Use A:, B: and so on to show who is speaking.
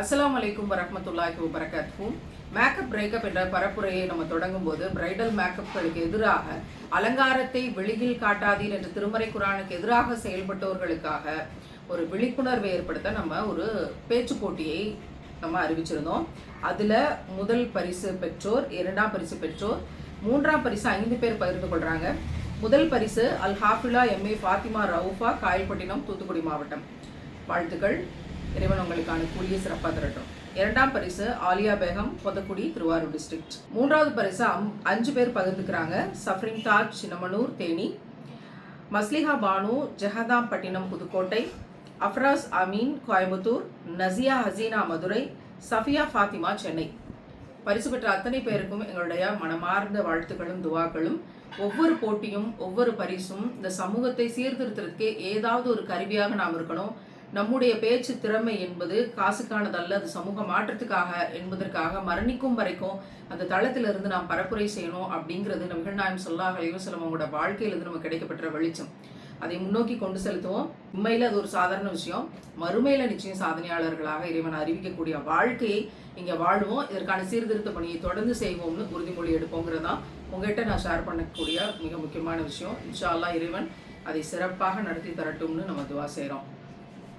A: அஸ்லாம் அலைக்கும் வரமத்துல்லாஹி வபரகாத்துஹும் மேக்கப் பிரேக்கப் என்ற பரப்புரையை நம்ம தொடங்கும் போது பிரைடல் மேக்கப்களுக்கு எதிராக அலங்காரத்தை வெளியில் காட்டாதீர் என்ற திருமறை குரானுக்கு எதிராக செயல்பட்டவர்களுக்காக ஒரு விழிப்புணர்வை ஏற்படுத்த நம்ம ஒரு பேச்சு போட்டியை நம்ம அறிவிச்சிருந்தோம். அதில் முதல் பரிசு பெற்றோர் இரண்டாம் பரிசு பெற்றோர் மூன்றாம் பரிசு ஐந்து பேர் பகிர்ந்து கொள்கிறாங்க முதல் பரிசு அல் ஹாஃபிலா எம்ஏ ஃபாத்திமா ரவுஃபா காயல்பட்டினம் தூத்துக்குடி மாவட்டம். வாழ்த்துக்கள். இறைவன் உங்களுக்கான கூலியை சிறப்பாக திரட்டும். இரண்டாம் பரிசு ஆலியா பேகம் பொதக்குடி திருவாரூர் டிஸ்ட்ரிக்ட் மூன்றாவது பரிசு அம்- அஞ்சு பேர் பகிர்ந்துக்கிறாங்க. சஃப்ரின் தாஜ் சின்னமனூர் தேனி. மஸ்லிஹா பானு ஜெகதாம்பட்டினம் புதுக்கோட்டை. அஃப்ராஸ் அமீன் கோயம்புத்தூர். நசியா ஹசீனா மதுரை. சஃபியா ஃபாத்திமா சென்னை. பரிசு பெற்ற அத்தனை பேருக்கும் எங்களுடைய மனமார்ந்த வாழ்த்துக்களும் துவாக்களும். ஒவ்வொரு போட்டியும் ஒவ்வொரு பரிசும் இந்த சமூகத்தை சீர்திருத்தறதுக்கே ஏதாவது ஒரு கருவியாக நாம் இருக்கணும். நம்முடைய பேச்சு திறமை என்பது காசுக்கானதல்ல அது சமூக மாற்றத்துக்காக என்பதற்காக மரணிக்கும் வரைக்கும் அந்த தளத்திலிருந்து நாம் பரப்புரை செய்யணும் அப்படிங்கிறது நபிகள் நாயம் சொல்லாஹ் அலைவசலம் அவங்களோட வாழ்க்கையிலிருந்து நமக்கு கிடைக்கப்பெற்ற வெளிச்சம். அதை முன்னோக்கி கொண்டு செலுத்துவோம். உண்மையில் அது ஒரு சாதாரண விஷயம். மறுமையில நிச்சயம் சாதனையாளர்களாக இறைவன் அறிவிக்கக்கூடிய வாழ்க்கையை இங்கே வாழ்வோம். இதற்கான சீர்திருத்த பணியை தொடர்ந்து செய்வோம்னு உறுதிமொழி எடுப்போங்கிறது தான் உங்ககிட்ட நான் ஷேர் பண்ணக்கூடிய மிக முக்கியமான விஷயம். இன்ஷா அல்லா இறைவன் அதை சிறப்பாக நடத்தி தரட்டும்னு நம்ம துவா செய்கிறோம்